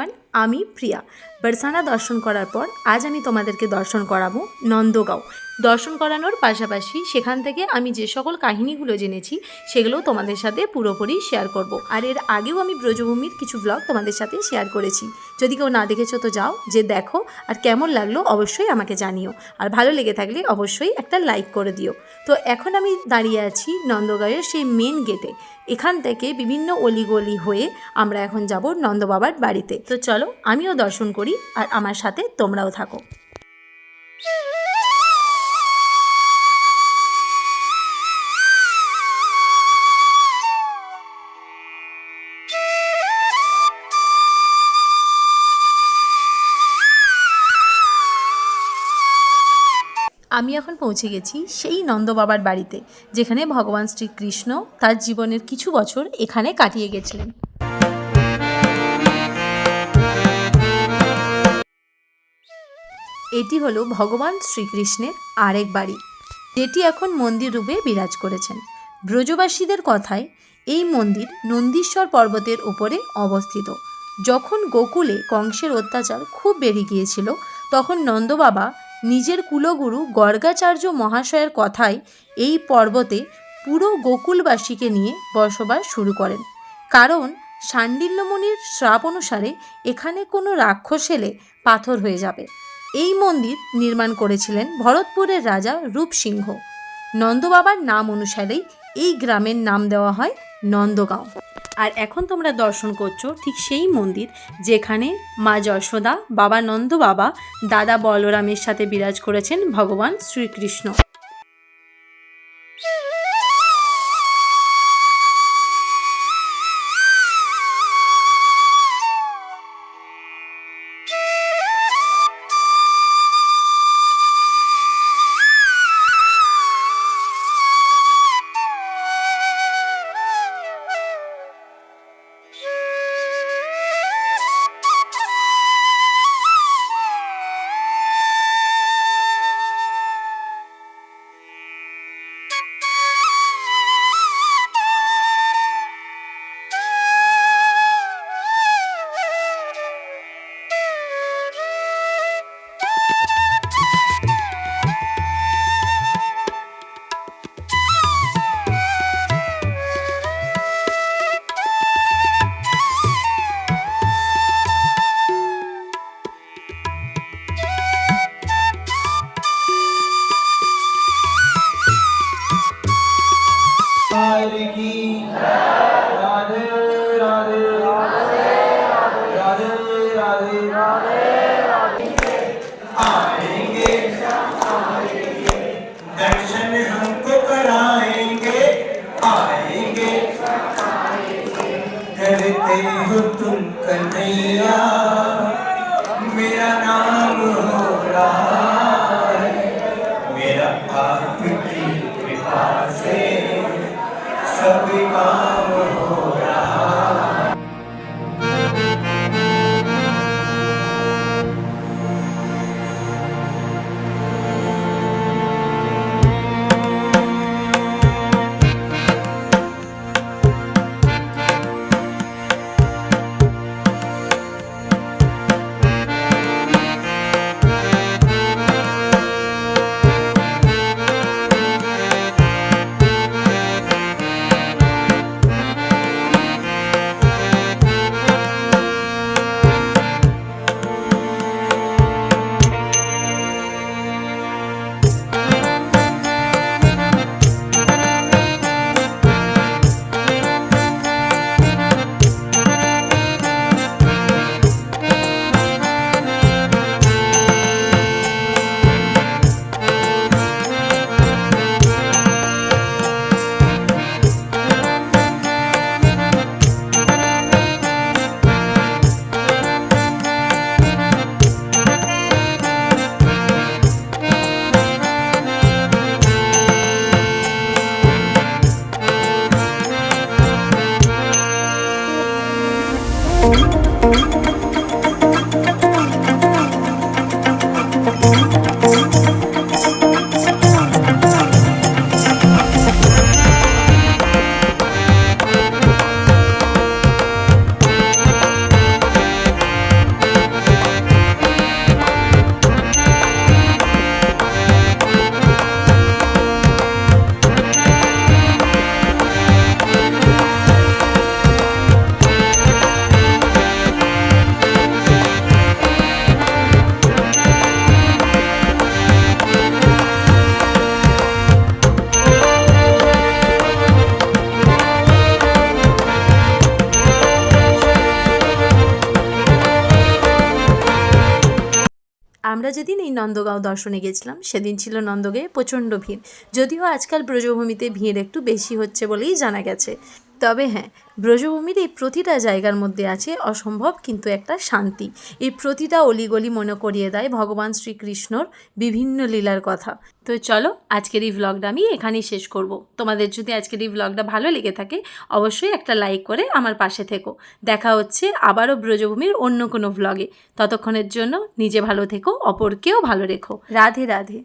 Everyone আমি প্রিয়া। বারসানা দর্শন করার পর আজ আমি তোমাদেরকে দর্শন করাবো নন্দগাঁও। দর্শন করানোর পাশাপাশি সেখান থেকে আমি যে সকল কাহিনীগুলো জেনেছি, সেগুলো তোমাদের সাথে পুরোপুরি শেয়ার করব। আর এর আগেও আমি ব্রজভূমির কিছু ব্লগ তোমাদের সাথে শেয়ার করেছি। যদি কেউ না দেখেছ তো যাও, যে দেখো আর কেমন লাগল অবশ্যই আমাকে জানিও। আর ভালো লেগে থাকলে অবশ্যই একটা লাইক করে দিও। তো এখন আমি দাঁড়িয়ে আছি নন্দগাঁয়ের সেই মেন গেটে এখান থেকে বিভিন্ন অলিগলি হয়ে আমরা এখন যাব নন্দবাবার বাড়িতে। তো চলো আমিও দর্শন করি আর আমার সাথে তোমরাও থাকো। আমি এখন পৌঁছে গেছি সেই নন্দবাবার বাড়িতে, যেখানে ভগবান শ্রীকৃষ্ণ তার জীবনের কিছু বছর এখানে কাটিয়ে গেছিলেন। এটি হলো ভগবান শ্রীকৃষ্ণের আরেক বাড়ি, যেটি এখন মন্দির রূপে বিরাজ করেছেন। ব্রজবাসীদের কথায়, এই মন্দির নন্দীশ্বর পর্বতের উপরে অবস্থিত। যখন গোকুলে কংসের অত্যাচার খুব বেড়ে গিয়েছিল, তখন নন্দবাবা নিজের কুলগুরু গর্গাচার্য মহাশয়ের কথায় এই পর্বতে পুরো গোকুলবাসীকে নিয়ে বসবাস শুরু করেন। কারণ সাণ্ডিল্যমণির শ্রাপ অনুসারে এখানে কোনো রাক্ষস এলে পাথর হয়ে যাবে। এই মন্দির নির্মাণ করেছিলেন ভরতপুরের রাজা রূপসিংহ। নন্দবাবার নাম অনুসারেই এই গ্রামের নাম দেওয়া হয় নন্দগাঁও। আর এখন তোমরা দর্শন করছ ঠিক সেই মন্দির যেখানে মা যশোদা, বাবা নন্দ বাবা, দাদা বলরামের সাথে বিরাজ করেছেন ভগবান শ্রীকৃষ্ণ। तुम कन्हैया मेरा नाम हो रहा है मेरा आपकी कृपा से सब काम うん。আমরা যেদিন এই নন্দগাঁও দর্শনে গেছিলাম, সেদিন ছিল নন্দগে প্রচণ্ড ভিড়। যদিও আজকাল ব্রজভূমিতে ভিড় একটু বেশি হচ্ছে বলেই জানা গেছে। তবে হ্যাঁ ব্রজভূমির এই প্রতিটা জায়গার মধ্যে আছে অসম্ভব কিন্তু একটা শান্তি। এই প্রতিটা অলিগলি মনে করিয়ে দেয় ভগবান শ্রীকৃষ্ণর বিভিন্ন লীলার কথা। তো চলো, আজকের এই ভ্লগটা আমি এখানেই শেষ করব। তোমাদের যদি আজকের এই ভ্লগটা ভালো লেগে থাকে, অবশ্যই একটা লাইক করে আমার পাশে থেকো। দেখা হচ্ছে আবারও ব্রজভূমির অন্য কোনো ভ্লগে ততক্ষণের জন্য নিজে ভালো থেকো, অপরকেও ভালো রেখো। রাধে রাধে।